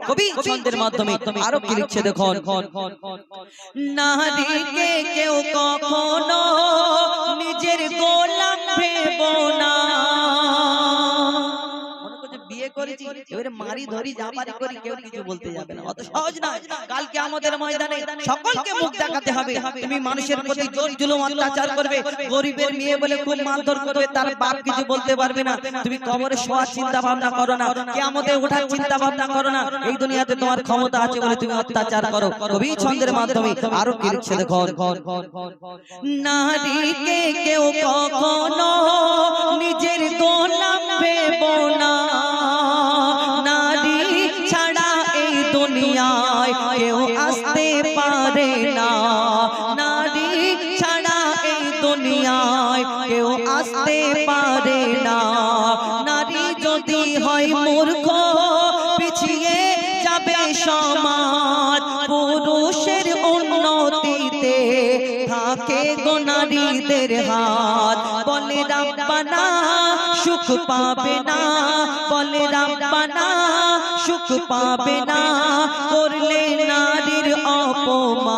কবি ছন্দের মাধ্যমে আরও কি লিখছে দেখুন। নারীকে বিয়ে করেছি এবারে মারি ধরি জাপারি করি কেউ কিছু বলতে যাবে না। অত সহজ না কালকে আমাদের ময়দানে সকলকে মুখ দেখাতে হবে। তুমি মানুষের প্রতি জোর জুলুম অত্যাচার করবে গরিবের মেয়ে বলে খুব মারধর করবে তার বাপ কিছু বলতে পারবে না। তুমি কবরে শোয়ার চিন্তা ভাবনা করো না। কিয়ামতে ওঠার চিন্তা ভাবনা করো না। এই দুনিয়াতে তোমার ক্ষমতা আছে বলে তুমি অত্যাচার করো। কবি ছন্দের মাধ্যমে আরও কি লিখছে দেখো নারীকে কেউ কখনো নিজের গোলাম ভেব কেউ আসতে পারে না। নারী যদি হয় মূর্খ, পিছিয়ে যাবে সমাজ। পুরুষের উন্নতিতে থাকে গো নারীদের হাত। বলে রাব্বানা, সুখ পাবে না। বলে রাব্বানা, সুখ পাবে না। করলে নারীর অপমান।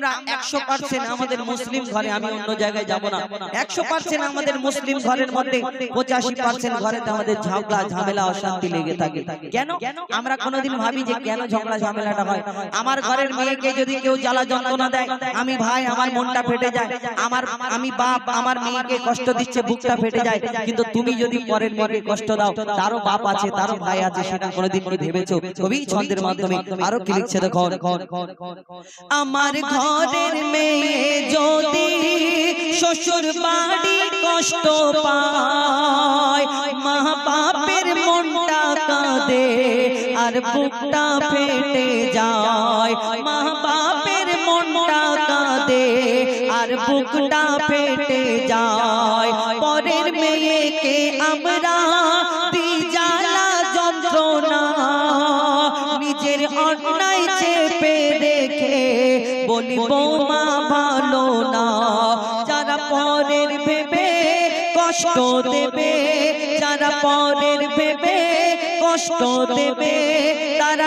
আমরা একশো পার্সেন্ট আমাদের মুসলিম ঘরে আমি অন্য জায়গায় যাব না। একশো পার্সেন্ট আমাদের মুসলিম ঘরের মধ্যে পঁচাশি পার্সেন্ট ঘরেতে আমাদের ঝগড়া ঝামেলা অশান্তি লেগে থাকে। কেন? আমরা কোনোদিন ভাবি যে কেন ঝগড়া ঝামেলাটা হয়। আমার ঘরের মেয়েকে যদি কেউ জ্বালা যন্ত্রণা দেয় আমি ভাই আমার মনটা ফেটে যায়। আমার আমি বাপ আমার মেয়েকে কষ্ট দিচ্ছে বুকটা ফেটে যায়। কিন্তু তুমি যদি পরের মেয়েকে কষ্ট দাও তারও বাপ আছে তারও ভাই আছে সেটা কোনোদিন কি ভেবেছো। কবি ছন্দের মাধ্যমে আরও কি লিখছে দেখো আমার ঘরের মেয়ে যদি শ্বশুর বাড়ি কষ্ট পায়, মা বাপের মনটা কাঁদে আর বুকটা ফেটে যায়। মা বাপের মনটা কাঁদে আর বুকটা ফেটে যায়। পরের মেয়েকে আমরা দি জ্বালা যন্ত্রণা, নিজের বলি বৌমা ভালো না। যারা পরের ভেবে কষ্ট দেবে যারা পরের ভেবে কষ্ট দেবে তারা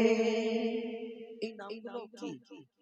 肉粽